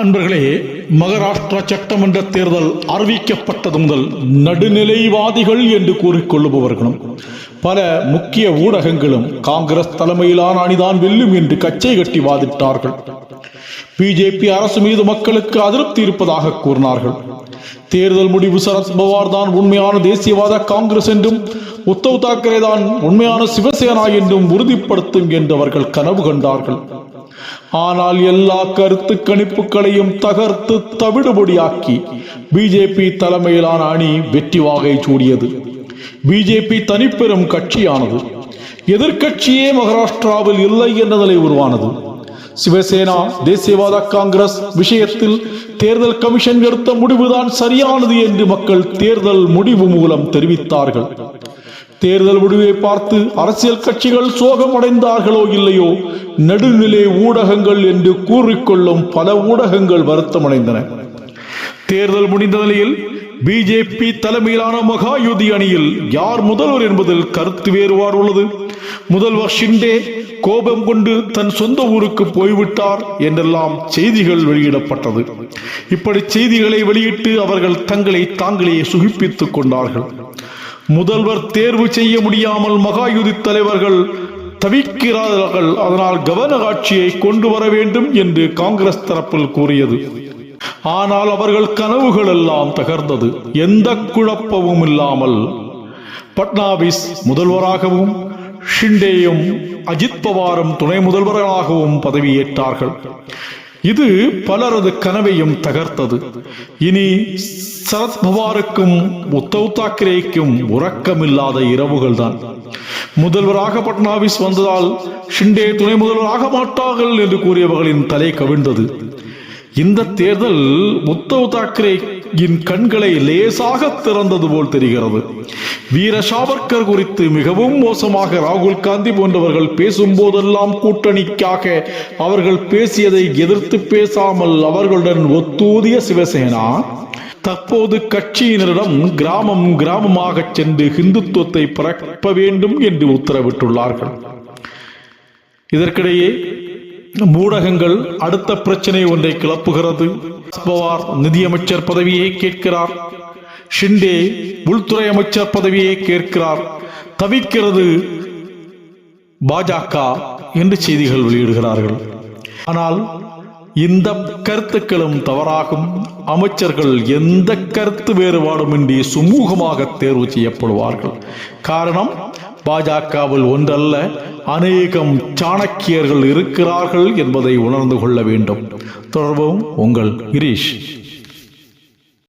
அன்பர்களே மகாராஷ்டிரா சட்டமன்ற தேர்தல் அறிவிக்கப்பட்டது முதல் நடுநிலைவாதிகள் என்று கூறிக்கொள்ளுபவர்களும் பல முக்கிய ஊடகங்களும் காங்கிரஸ் தலைமையிலான அணிதான் வெல்லும் என்று கச்சை கட்டி வாதிட்டார்கள். பிஜேபி அரசு மீது மக்களுக்கு அதிருப்தி இருப்பதாக கூறினார்கள். தேர்தல் முடிவு சரத்பவார் தான் உண்மையான தேசியவாத காங்கிரஸ் என்றும் உத்தவ் தாக்கரே தான் உண்மையான சிவசேனா என்றும் உறுதிப்படுத்தும் என்று அவர்கள் கனவு கண்டார்கள். ஆனால் எல்லா கருத்து கணிப்புகளையும் தகர்த்து தவிடுபடியாக்கி பிஜேபி தலைமையிலான அணி வெற்றி வாகை சூடியது. பிஜேபி தனிப்பெரும் கட்சியானது. எதிர்கட்சியே மகாராஷ்டிராவில் இல்லை என்ற நிலை உருவானது. சிவசேனா தேசியவாத காங்கிரஸ் விஷயத்தில் தேர்தல் கமிஷன் எடுத்த முடிவுதான் சரியானது என்று மக்கள் தேர்தல் முடிவு மூலம் தெரிவித்தார்கள். தேர்தல் முடிவை பார்த்து அரசியல் கட்சிகள் சோகம் அடைந்தார்களோ இல்லையோ நடுநிலை ஊடகங்கள் என்று கூறிக்கொள்ளும் பல ஊடகங்கள் வருத்தமடைந்தன. தேர்தல் முடிந்த நிலையில் பிஜேபி தலைமையிலான மகாயுதி அணியில் யார் முதல்வர் என்பதில் கருத்து வேறுபாடு உள்ளது. முதல்வர் ஷிண்டே கோபம் கொண்டு தன் சொந்த ஊருக்கு போய்விட்டார் என்றெல்லாம் செய்திகள் வெளியிடப்பட்டது. இப்படி செய்திகளை வெளியிட்டு அவர்கள் தங்களை தாங்களே சுகிப்பித்துக் கொண்டார்கள். முதல்வர் தேர்வு செய்ய முடியாமல் மகாயுதி தலைவர்கள் தவிக்கிறார்கள். அதனால் கவன ஆட்சியை கொண்டு வர வேண்டும் என்று காங்கிரஸ் தரப்பில் கூறியது. ஆனால் அவர்கள் கனவுகள் எல்லாம் தகர்ந்தது. எந்த குழப்பமும் இல்லாமல் பட்னாவிஸ் முதல்வராகவும் ஷிண்டேயும் அஜித் பவாரும் துணை முதல்வர்களாகவும் பதவியேற்றார்கள். இது பலரது கனவையும் தகர்த்தது. இனி சரத் பவாருக்கும் உத்தவ் தாக்கரேக்கும் உறக்கமில்லாத இரவுகள் தான் முதல்வராக பட்னாவிஸ் வந்ததால் ஷிண்டே துணை முதல்வராக மாட்டார்கள் என்று கூறியவர்களின் தலை கவிழ்ந்தது. இந்த தேர்தல் உத்தவ் தாக்கரேயின் கண்களை லேசாக திறந்தது போல் தெரிகிறது. வீர சாவர்கர் குறித்து மிகவும் மோசமாக ராகுல் காந்தி போன்றவர்கள் பேசும் போதெல்லாம் கூட்டணிக்காக அவர்கள் பேசியதை எதிர்த்து பேசாமல் அவர்களுடன் ஒத்தூதிய சிவசேனா. தற்போது கட்சியினரிடம் கிராமம் கிராமமாக சென்று ஹிந்துத்துவத்தை பரப்ப வேண்டும் என்று உத்தரவிட்டுள்ளார்கள். இதற்கிடையே ஊடகங்கள் அடுத்த பிரச்சனை ஒன்றை கிளப்புகிறது. பவார் நிதியமைச்சர் பதவியை கேட்கிறார். ஷிண்டே உள்துறை அமைச்சர் பதவியை கேட்கிறார் தவிக்கிறது பாஜக என்று செய்திகள் வெளியிடுகிறார்கள் ஆனால் இந்த கருத்துக்களும் தவறாகும் அமைச்சர்கள் எந்த கருத்து வேறுபாடுமின்றி சுமூகமாக தேர்வு செய்யப்படுவார்கள் காரணம் பாஜகவில் ஒன்றல்ல அநேகம் சாணக்கியர்கள் இருக்கிறார்கள் என்பதை உணர்ந்து கொள்ள வேண்டும் தொடர்பும் உங்கள் கிரீஷ்